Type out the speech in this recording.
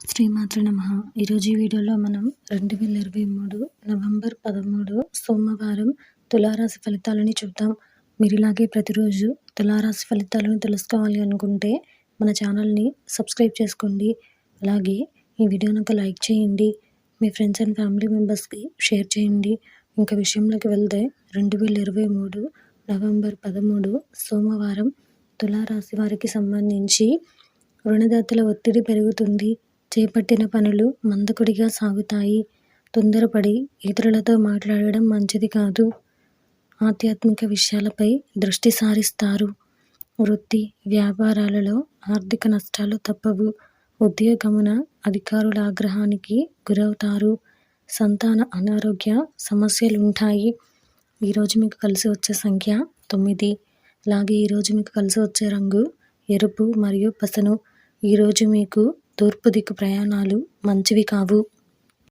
శ్రీమాతృ నమ. ఈరోజు ఈ వీడియోలో మనం రెండు వేల ఇరవై మూడు నవంబర్ పదమూడు సోమవారం తులారాశి ఫలితాలని చూద్దాం. మీరు ఇలాగే ప్రతిరోజు తులారాశి ఫలితాలను తెలుసుకోవాలి అనుకుంటే మన ఛానల్ని సబ్స్క్రైబ్ చేసుకోండి. అలాగే ఈ వీడియోని ఒక లైక్ చేయండి. మీ ఫ్రెండ్స్ అండ్ ఫ్యామిలీ మెంబర్స్కి షేర్ చేయండి. ఇంకా విషయంలోకి వెళ్తే రెండు వేల ఇరవై మూడు నవంబర్ పదమూడు సోమవారం తులారాశి వారికి సంబంధించి రుణదాతల ఒత్తిడి పెరుగుతుంది. చేపట్టిన పనులు మందకొడిగా సాగుతాయి. తొందరపడి ఇతరులతో మాట్లాడడం మంచిది కాదు. ఆధ్యాత్మిక విషయాలపై దృష్టి సారిస్తారు. వృత్తి వ్యాపారాలలో ఆర్థిక నష్టాలు తప్పవు. ఉద్యోగమున అధికారుల ఆగ్రహానికి గురవుతారు. సంతాన అనారోగ్య సమస్యలు ఉంటాయి ఈరోజు మీకు కలిసి వచ్చే సంఖ్య తొమ్మిది. అలాగే ఈరోజు మీకు కలిసి వచ్చే రంగు ఎరుపు మరియు పసను. ఈరోజు మీకు తూర్పు దిక్కు ప్రయాణాలు మంచివి కావు.